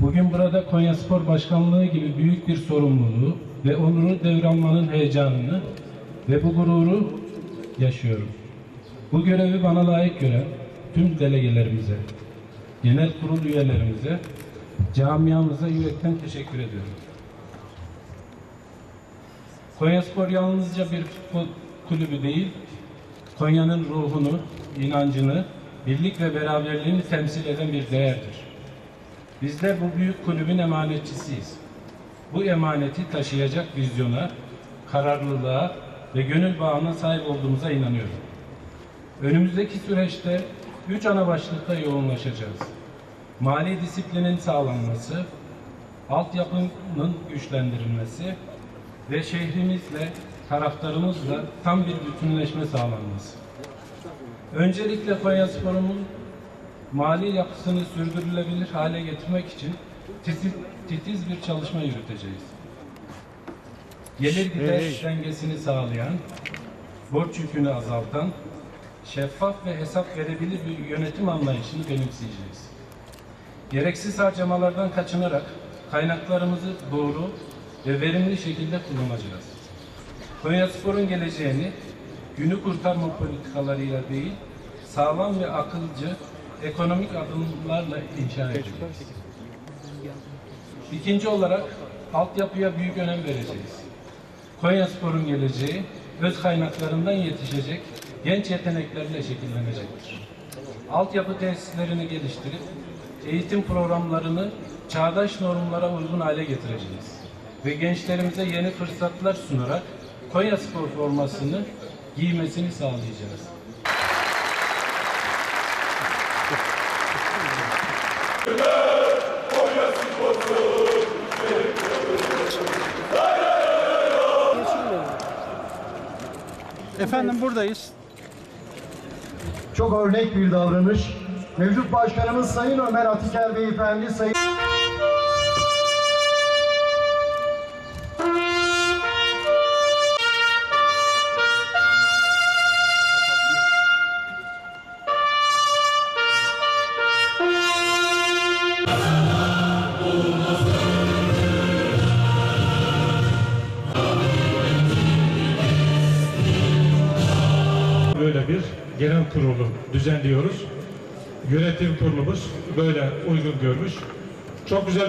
Bugün burada Konya Spor Başkanlığı gibi büyük bir sorumluluğu ve onuru devralmanın heyecanını ve bu gururu yaşıyorum. Bu görevi bana layık gören tüm delegelerimize, genel kurul üyelerimize, camiamıza yürekten teşekkür ediyorum. Konyaspor yalnızca bir futbol kulübü değil, Konya'nın ruhunu, inancını, birlik ve beraberliğini temsil eden bir değerdir. Bizler bu büyük kulübün emanetçisiyiz. Bu emaneti taşıyacak vizyona, kararlılığa ve gönül bağına sahip olduğumuza inanıyorum. Önümüzdeki süreçte üç ana başlıkta yoğunlaşacağız. Mali disiplinin sağlanması, altyapının güçlendirilmesi ve şehrimizle, taraftarımızla tam bir bütünleşme sağlanması. Öncelikle Konyaspor'un mali yapısını sürdürülebilir hale getirmek için titiz, titiz bir çalışma yürüteceğiz. Gelir gider dengesini sağlayan, borç yükünü azaltan, şeffaf ve hesap verebilir bir yönetim anlayışını benimseyeceğiz. Gereksiz harcamalardan kaçınarak kaynaklarımızı doğru ve verimli şekilde kullanacağız. Konyaspor'un geleceğini günü kurtarma politikalarıyla değil, sağlam ve akılcı ekonomik adımlarla inşa edeceğiz. İkinci olarak altyapıya büyük önem vereceğiz. Konyaspor'un geleceği öz kaynaklarından yetişecek genç yeteneklerle şekillenecektir. Altyapı tesislerini geliştirip eğitim programlarını çağdaş normlara uygun hale getireceğiz. Ve gençlerimize yeni fırsatlar sunarak Konyaspor formasını giymesini sağlayacağız. Efendim buradayız. Çok örnek bir davranış. Mevcut Başkanımız Sayın Ömer Atiker Beyefendi, Sayın... böyle bir genel kurulu düzenliyoruz. Yönetim kurulumuz böyle uygun görmüş. Çok güzel